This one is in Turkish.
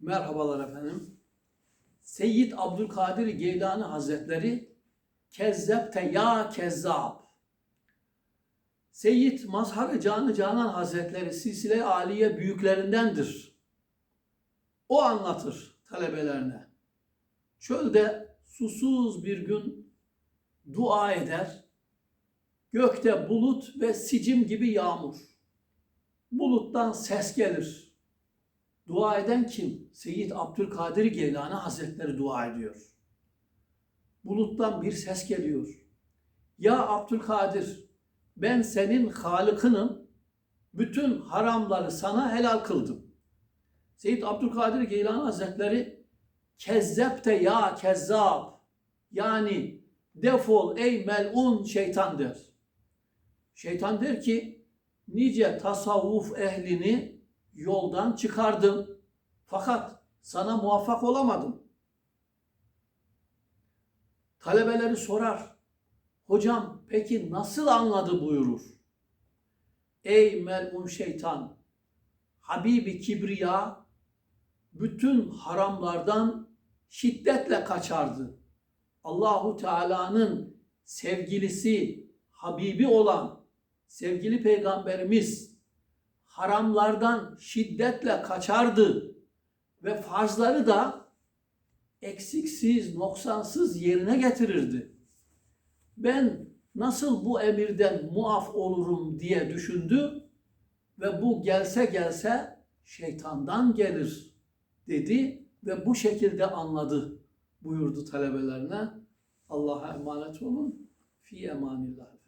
Merhabalar efendim. Seyyid Abdülkadir Geylani Hazretleri Kezzepte ya kezzab. Seyyid Mazhar-ı Canı Canan Hazretleri Silsile-i Aliye büyüklerindendir. O anlatır talebelerine. Çölde susuz bir gün dua eder. Gökte bulut ve sicim gibi yağmur. Buluttan ses gelir. Dua eden kim? Seyyid Abdülkadir Geylani Hazretleri dua ediyor. Buluttan bir ses geliyor. Ya Abdülkadir, ben senin halıkınım. Bütün haramları sana helal kıldım. Seyyid Abdülkadir Geylani Hazretleri kezzepte ya kezzab yani defol ey melun şeytan der. Şeytan der ki nice tasavvuf ehlini yoldan çıkardım. Fakat sana muvaffak olamadım. Talebeleri sorar. Hocam peki nasıl anladı buyurur. Ey melun şeytan, Habibi Kibriya bütün haramlardan şiddetle kaçardı. Allahu Teala'nın sevgilisi, Habibi olan sevgili peygamberimiz haramlardan şiddetle kaçardı ve farzları da eksiksiz, noksansız yerine getirirdi. Ben nasıl bu emirden muaf olurum diye düşündü ve bu gelse gelse şeytandan gelir dedi ve bu şekilde anladı buyurdu talebelerine. Allah'a emanet olun. Fi emanillah.